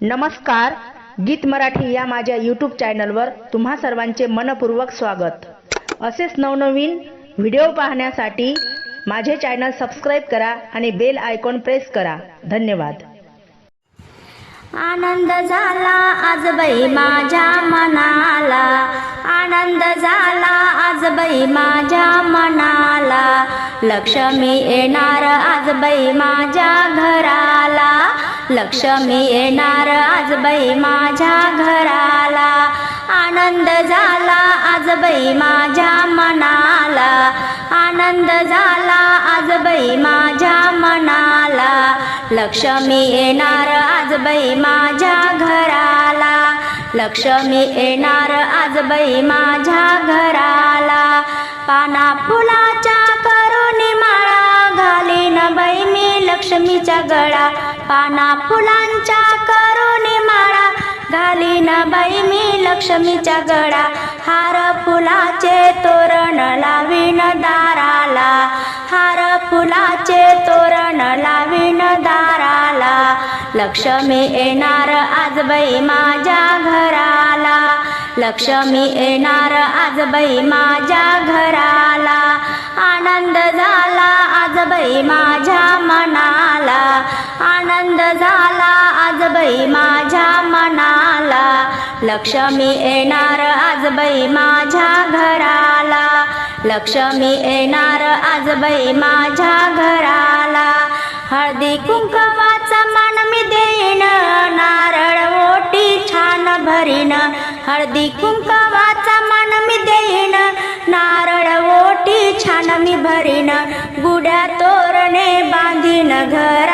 नमस्कार गीत मराठी या माझ्या यूट्यूब चॅनलवर तुम्हा सर्वांचे मनपूर्वक स्वागत. असेच नवनवीन व्हिडिओ पाहण्यासाठी माझे चॅनल सबस्क्राईब करा आणि बेल आयकॉन प्रेस करा. धन्यवाद. आनंद झाला आज बाई माझ्या मनाला. आनंद झाला आज बाई माझ्या मनाला. लक्ष्मी येणार आज बाई माझ्या घराला. लक्ष्मी येणार आज बाई माझ्या घराला. आनंद झाला आज बाई माझ्या मनाला. आनंद झाला आज बाई माझ्या मनाला. लक्ष्मी येणार आज बाई माझ्या घराला. लक्ष्मी येणार आज बाई माझ्या घराला. पाना फुला मी लक्ष्मीच्या गळा पाना फुलांच्या करुणी माळा. ना बाई मी लक्ष्मीच्या गळा हार फुलाचे तोरण लावीन दाराला. हार फुलाचे तोरण लावीन दाराला. लक्ष्मी येणार आज बाई माझ्या घराला. लक्ष्मी येणार आज बाई माझ्या घराला. आनंद झाला आज बाई माझ्या मना आनंद झाला. आज बाई माझ्या मनाला. लक्ष्मी येणार. आज बाई माझ्या घराला. लक्ष्मी येणार. आज बाई माझ्या घराला. हळदी कुंकवाचा मान मी देईन. नारळ ओटी छान भरीन. हळदी कुंकवाचा मान मी देईन. नारळ ओटी छान मी भरीन. गुड्या तोरणे बांधीन घरादाराला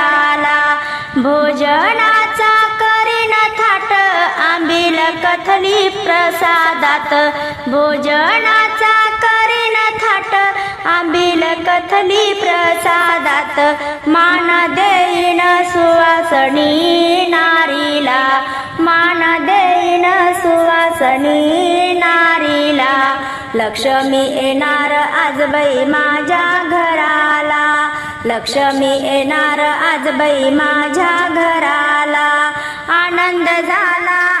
कथली प्रसादात भोजनाचा करीन थाट. आंबील कथली प्रसादात मान देईन सुवासनी नारीला. मान देईन सुवासनी नारीला. लक्ष्मी येणार आज बाई माझ्या घराला. लक्ष्मी येणार आज बाई माझ्या घराला. आनंद झाला